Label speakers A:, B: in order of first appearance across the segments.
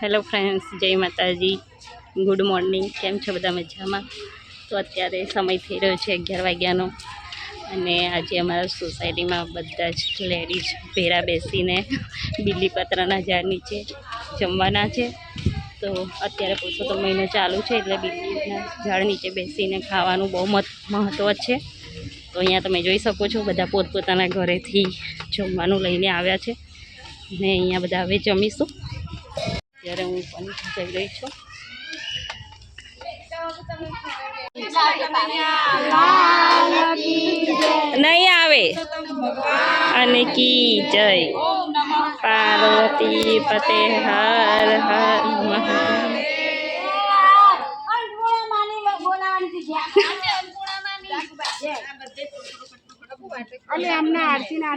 A: Hello friends, જય માતાજી. Good morning. કેમ છો બધા મજામાં? તો અત્યારે સમય થઈ રહ્યો છે અગિયાર વાગ્યાનો અને આજે અમારા સોસાયટીમાં બધા જ લેડીઝ ભેરા બેસીને બીલીપત્રના ઝાડ નીચે જમવાના છે. તો અત્યારે પૂછો તો મહિનો ચાલુ છે એટલે બિલ્લીના ઝાડ નીચે બેસીને ખાવાનું બહુ મહત્ત્વ છે. તો અહીંયા તમે જોઈ શકો છો બધા પોતપોતાના ઘરેથી જમવાનું લઈને આવ્યા છે. ને અહીંયા બધા હવે જમીશું. ત્યારે હું પણ જઈ રહી છું. નહીં આવે. અને કી જય. પાર્વતી પતે હર હર મહાદેવ.
B: અલે આમને આરતી ના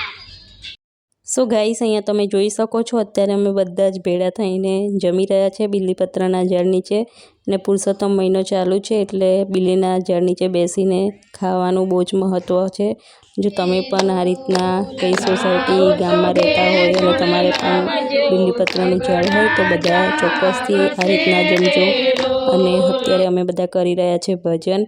A: so guys અહીંયા તમે જોઈ શકો છો, અત્યારે અમે બધા જ ભેળા થઈને જમી રહ્યા છે બિલીપત્રના ઝાડ નીચે અને પુરુષોત્તમ મહિનો ચાલુ છે એટલે બિલીના ઝાડ નીચે બેસીને ખાવાનું બહુ જ મહત્ત્વ છે. જો તમે પણ આ રીતના કઈ સોસાયટી ગામમાં રહેતા હોય અને તમારે પણ બિલીપત્રનું ઝાડ હોય તો બધા ચોક્કસથી આ રીતના જમજો અને અત્યારે અમે બધા કરી રહ્યા છે ભજન.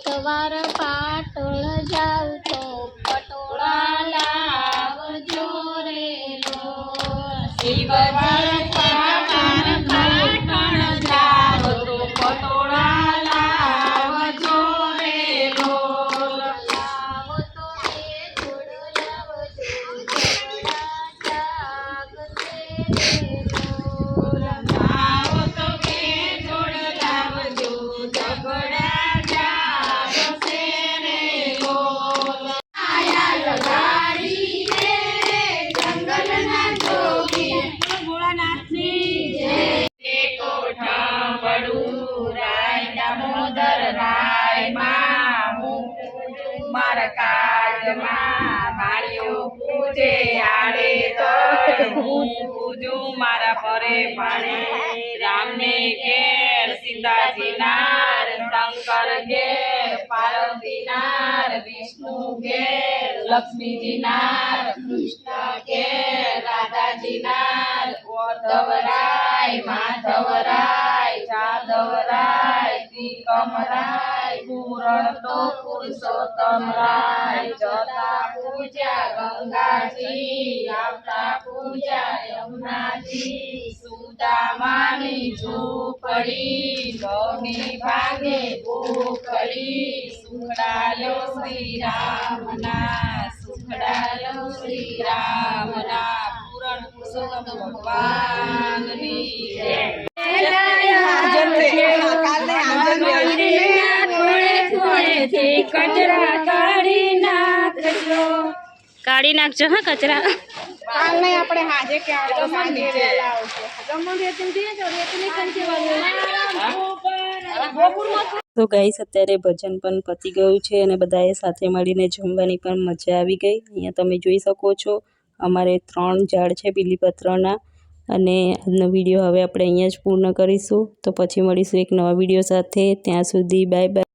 C: એક વાર પાટણ જાવ તો પટોળા લાવજો રે લો.
D: શિવજી મારા કાજમાં માળીઓ પૂજે આડે તો હું પૂજું મારા પરે પાણી રામને ઘેર સીતાજી નાર શંકર ઘેર પાર્વતી વિષ્ણુ ઘેર લક્ષ્મીજી નાર કૃષ્ણ ઘેર રાધાજી નાર ઉદ્ધવરાય માધવરાય જાદવરાય રાય, પૂરણ તો પુરુષોત્તમ રાય, જતા પૂજા ગંગાજી, આવતા પૂજા યમુનાજી સુદામાની ઝૂંપડી ગૌની ભાગે ભૂખડી સુખડાયો શ્રી રામના સુખડાયો શ્રી રામના, પૂરણ પુરુષોત્તમ ભગવાનની કચરા કાઢી નાખજો.
A: કાઢી નાખજો હા કચરા.
B: કાલ નહીં આપણે હાજે કે આવજો સાંજે વહેલા આવજો. જમણ રેતી দিয়ে જો રેતી કંચી
A: તો ગાઈસ અત્યારે ભજન પણ પતી ગયું છે અને બધાએ સાથે મળીને જમવાની પણ મજા આવી ગઈ. અહીંયા તમે જોઈ શકો છો અમારે ત્રણ ઝાડ છે બીલીપત્રના અને આજનો વીડિયો હવે આપણે અહીંયા જ પૂર્ણ કરીશું. તો પછી મળીશું એક નવા વીડિયો સાથે. ત્યાં સુધી બાય બાય.